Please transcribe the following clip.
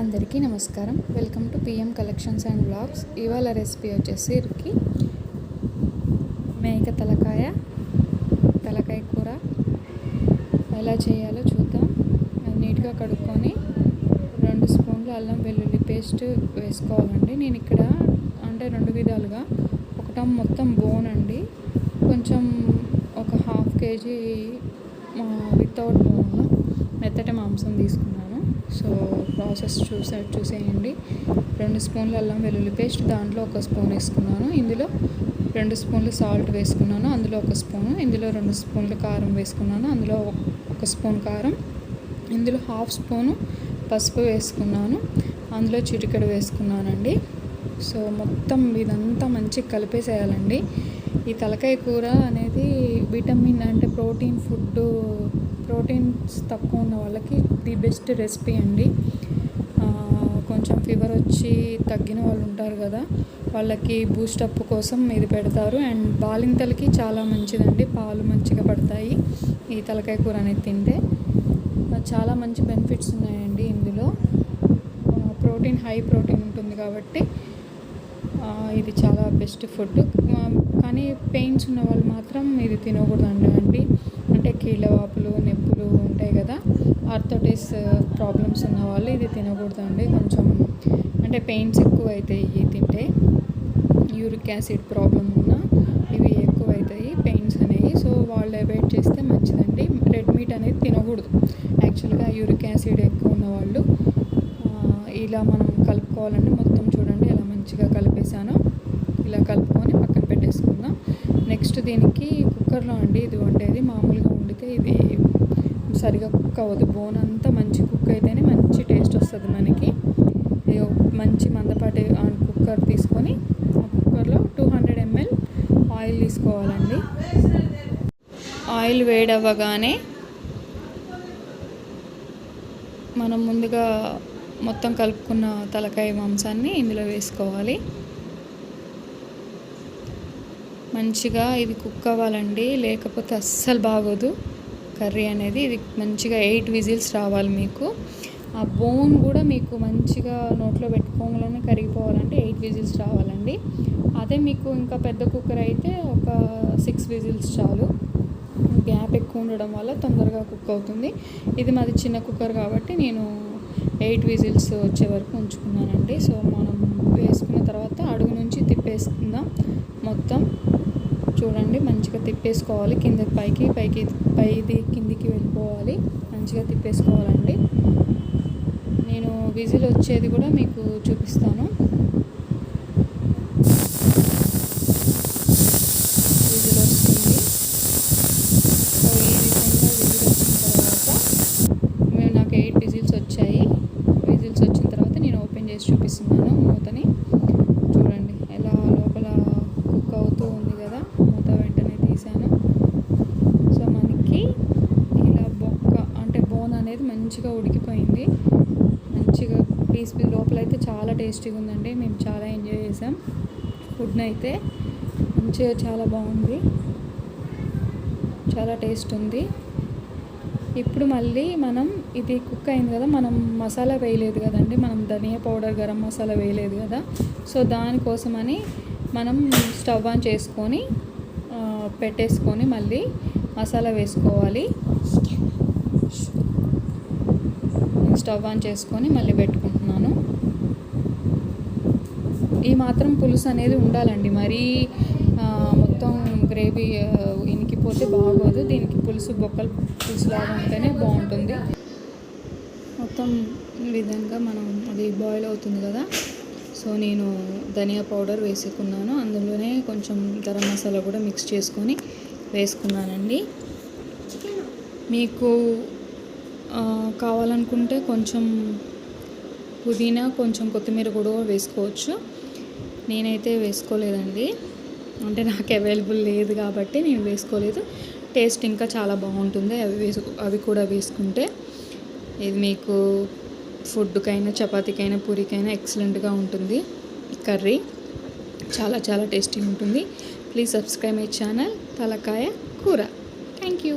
అందరికీ నమస్కారం. Welcome to PM collections and blogs ఇవాళ రెసిపీ వచ్చేసి ఇరికి మేక తలకాయ తలకాయ కూర. ఎలా చేయాలో చూద్దాం. అది నీట్గా కడుక్కొని రెండు స్పూన్లు అల్లం వెల్లుల్లి పేస్ట్ వేసుకోవాలండి. నేను ఇక్కడ అంటే రెండు విధాలుగా. ఒకటం మొత్తం బోన్ అండి. కొంచెం ఒక హాఫ్ కేజీ వితౌట్ బోన్ మెత్తటి మాంసం తీసుకున్నాను. సో ప్రాసెస్ చూసే చూసేయండి. రెండు స్పూన్లు అల్లం వెల్లుల్లి పేస్ట్ దాంట్లో ఒక స్పూన్ వేసుకున్నాను. ఇందులో రెండు స్పూన్లు సాల్ట్ వేసుకున్నాను అందులో ఒక స్పూను. ఇందులో రెండు స్పూన్లు కారం వేసుకున్నాను అందులో ఒక స్పూన్ కారం. ఇందులో హాఫ్ స్పూను పసుపు వేసుకున్నాను అందులో చిటికెడు వేసుకున్నానండి. సో మొత్తం ఇదంతా మంచిగా కలిపేసేయాలండి. ఈ తలకాయ కూర అనేది విటమిన్ అంటే ప్రోటీన్ ఫుడ్ ప్రోటీన్స్ తక్కువ ఉన్న వాళ్ళకి ది బెస్ట్ రెసిపీ అండి. కొంచెం ఫీవర్ వచ్చి తగ్గిన వాళ్ళు ఉంటారు కదా వాళ్ళకి బూస్టప్ కోసం ఇది పెడతారు. అండ్ బాలింతలకి చాలా మంచిదండి పాలు మంచిగా పడతాయి ఈ తలకాయ కూర అనేది తింటే. చాలా మంచి బెనిఫిట్స్ ఉన్నాయండి ఇందులో. ప్రోటీన్ హై ప్రోటీన్ ఉంటుంది కాబట్టి ఇది చాలా బెస్ట్ ఫుడ్. కానీ పెయిన్స్ ఉన్న వాళ్ళు మాత్రం ఇది తినకూడదండి కీళ్ళవాపులు కీళ్ళ వాపులు నొప్పులు ఉంటాయి కదా ఆర్థోటిస్ uh, ప్రాబ్లమ్స్ ఉన్న వాళ్ళు ఇది తినకూడదండి కొంచెం అంటే పెయిన్స్ ఎక్కువ అవుతాయి ఇవి తింటే. యూరిక్ యాసిడ్ ప్రాబ్లం ఉన్న ఇవి ఎక్కువ అవుతాయి పెయిన్స్ అనేవి. సో వాళ్ళు అవాయిడ్ చేస్తే మంచిదండి. రెడ్ మీట్ అనేది తినకూడదు. యాక్చువల్గా యూరిక్ యాసిడ్ ఎక్కువ ఉన్న వాళ్ళు uh, ఇలా మనం కలుపుకోవాలండి మొత్తం చూడండి ఎలా మంచిగా కలిపేసాను ఇలా కలుపుకొని పక్కన పెట్టేసుకుందాం. నెక్స్ట్ దీనికి కుక్కర్లో అండి ఇది వండేది. మామూలుగా అందుకే ఇది సరిగా కుక్ అవ్వదు. బోన్ అంతా మంచి కుక్ అయితేనే మంచి టేస్ట్ వస్తుంది మనకి. మంచి మందపాటి కుక్కర్ తీసుకొని ఆ కుక్కర్లో టూ హండ్రెడ్ ఎంఎల్ ఆయిల్ తీసుకోవాలండి. ఆయిల్ వేడవ్వగానే మనం ముందుగా మొత్తం కలుపుకున్న తలకాయ మాంసాన్ని ఇందులో వేసుకోవాలి. మంచిగా ఇది కుక్ అవ్వాలండి లేకపోతే అస్సలు బాగోదు. కర్రీ అనేది ఇది మంచిగా ఎయిట్ విజిల్స్ రావాలి మీకు. ఆ బోన్ కూడా మీకు మంచిగా నోట్లో పెట్టుకోగానే కరిగిపోవాలంటే ఎయిట్ విజిల్స్ రావాలండి. అదే మీకు ఇంకా పెద్ద కుక్కర్ అయితే ఒక సిక్స్ విజిల్స్ చాలు. గ్యాప్ ఎక్కువ ఉండడం వల్ల తొందరగా కుక్ అవుతుంది. ఇది మాది చిన్న కుక్కర్ కాబట్టి నేను ఎయిట్ విజిల్స్ వచ్చే వరకు ఉంచుకున్నానండి. సో మనం వేసుకున్న తర్వాత అడుగు నుంచి తిప్పేసుకుందాం. మొత్తం చూడండి మంచిగా తిప్పేసుకోవాలి. కింద పైకి పైకి పైది కిందికి వెళ్ళిపోవాలి. మంచిగా తిప్పేసుకోవాలండి. నేను విజిల్ వచ్చేది కూడా మీకు చూపిస్తాను. విజిల్ వస్తుంది. సో ఈ విధంగా విజిల్ వచ్చిన తర్వాత మేము నాకు ఎయిట్ విజిల్స్ వచ్చాయి. విజిల్స్ వచ్చిన తర్వాత నేను ఓపెన్ చేసి చూపిస్తున్నాను మూతని చూడండి ఎలా లోపల కుక్ అవుతూ ఉంది కదా మూత వెంటనే తీసాను సో మనకి ఇలా బొక్క అంటే బోన్ అనేది మంచిగా ఉడికిపోయింది. మంచిగా పీస్ పీస్ లోపల అయితే చాలా టేస్టీగా ఉందండి. మేము చాలా ఎంజాయ్ చేసాం. ఫుడ్ని అయితే మంచిగా చాలా బాగుంది. చాలా టేస్ట్ ఉంది. ఇప్పుడు మళ్ళీ మనం ఇది కుక్ అయింది కదా మనం మసాలా వేయలేదు కదండి. మనం ధనియా పౌడర్ గరం మసాలా వేయలేదు కదా. సో దానికోసమని మనం స్టవ్ ఆన్ చేసుకొని పెట్టేసుకొని మళ్ళీ మసాలా వేసుకోవాలి. స్టవ్ ఆన్ చేసుకొని మళ్ళీ పెట్టుకుంటున్నాను. ఈ మాత్రం పులుసు అనేది ఉండాలండి. మరీ మొత్తం గ్రేవీ ఇనికిపోతే బాగోదు. దీనికి పులుసు బొక్కలు పులుసు లాగా ఉంటేనే బాగుంటుంది. మొత్తం విధంగా మనం అది బాయిల్ అవుతుంది కదా. సో నేను ధనియా పౌడర్ వేసుకున్నాను. అందులోనే కొంచెం గరం మసాలా కూడా మిక్స్ చేసుకొని వేసుకున్నానండి. మీకు కావాలనుకుంటే కొంచెం పుదీనా కొంచెం కొత్తిమీర కూడా వేసుకోవచ్చు. నేనైతే వేసుకోలేదండి. అంటే నాకు అవైలబుల్ లేదు కాబట్టి నేను వేసుకోలేదు. టేస్ట్ ఇంకా చాలా బాగుంటుంది అవి వేసు అవి కూడా వేసుకుంటే. ఇది మీకు ఫుడ్కైనా చపాతీకైనా పూరికైనా ఎక్సలెంట్గా ఉంటుంది. కర్రీ చాలా చాలా టేస్టీ ఉంటుంది ప్లీజ్ సబ్స్క్రైబ్ మై ఛానల్ తలకాయ కూర. Thank you.